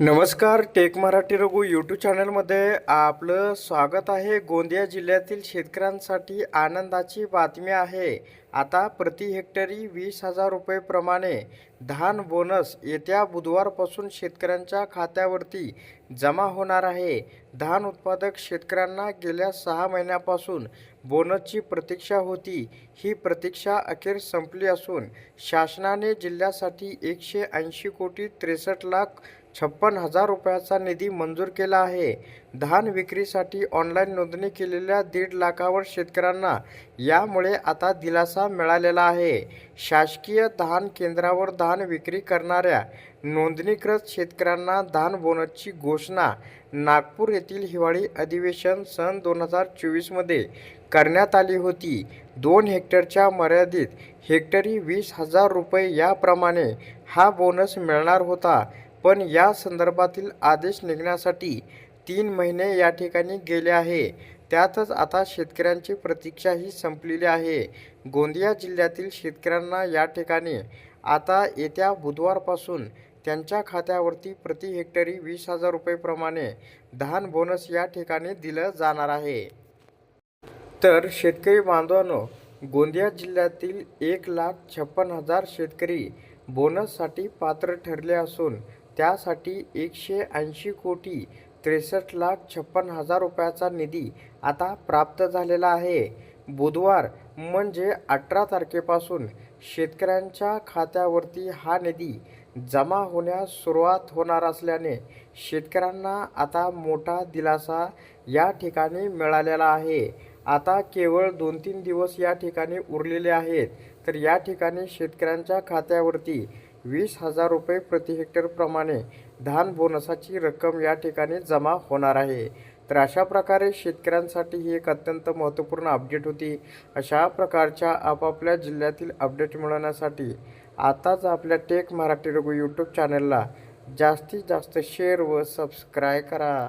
नमस्कार take Marathi Raghu YouTube चॅनलमध्ये आपलं स्वागत आहे. गोंदिया जिल्ह्यातील शेतकऱ्यांसाठी आनंदाची बातमी आहे. आता प्रति हेक्टरी वीस हजार रुपयेप्रमाणे धान बोनस येत्या बुधवारपासून शेतकऱ्यांच्या खात्यावरती जमा होणार आहे. धान उत्पादक शेतकऱ्यांना गेल्या सहा महिन्यापासून बोनसची प्रतीक्षा होती. ही प्रतीक्षा अखेर संपली असून शासनाने जिल्ह्यासाठी एकशे ऐंशी कोटी त्रेसष्ट लाख छप्पन हजार रुपयाचा निधी मंजूर केला आहे. धान विक्रीसाठी ऑनलाईन नोंदणी केलेल्या दीड लाखावर शेतकऱ्यांना यामुळे आता दिलासा मिळालेला आहे. शासकीय धान केंद्रावर धान विक्री करणाऱ्या नोंदणीकृत शेतकऱ्यांना धान बोनसची घोषणा नागपूर येथील हिवाळी अधिवेशन सन दोन हजार चोवीसमध्ये करण्यात आली होती. दोन हेक्टरच्या मर्यादित हेक्टरी वीस हजार रुपये याप्रमाणे हा बोनस मिळणार होता. पण या संदर्भातील आदेश निघण्यासाठी तीन महिने या ठिकाणी गेले आहे. त्यातच आता शेतकऱ्यांची प्रतीक्षा ही संपलेली आहे. गोंदिया जिल्ह्यातील शेतकऱ्यांना या ठिकाणी आता येत्या बुधवारपासून त्यांच्या खात्यावरती प्रति हेक्टरी वीस हजार रुपयेप्रमाणे धान बोनस या ठिकाणी दिलं जाणार आहे. तर शेतकरी बांधवांनो गोंदिया जिल्ह्यातील एक लाख छप्पन हजार शेतकरी बोनससाठी पात्र ठरले असून त्यासाठी एकशे ऐंशी कोटी त्रेसष्ट लाख छप्पन हजार रुपयाचा निधी आता प्राप्त झालेला आहे. बुधवार म्हणजे अठरा तारखेपासून शेतकऱ्यांच्या खात्यावरती हा निधी जमा होण्यास सुरुवात होणार असल्याने शेतकऱ्यांना आता मोठा दिलासा या ठिकाणी मिळालेला आहे. आता केवळ दोन तीन दिवस या ठिकाणी उरलेले आहेत तर या ठिकाणी शेतकऱ्यांच्या खात्यावरती वीस हजार रुपये प्रति हेक्टरप्रमाणे धान बोनसाची रक्कम या ठिकाणी जमा होणार आहे. तर अशा प्रकारे शेतकऱ्यांसाठी ही एक अत्यंत महत्त्वपूर्ण अपडेट होती. अशा प्रकारच्या आपापल्या जिल्ह्यातील अपडेट मिळवण्यासाठी आताच आपल्या टेक मराठी रघु यूट्यूब चॅनलला जास्तीत जास्त शेअर व सबस्क्राय करा.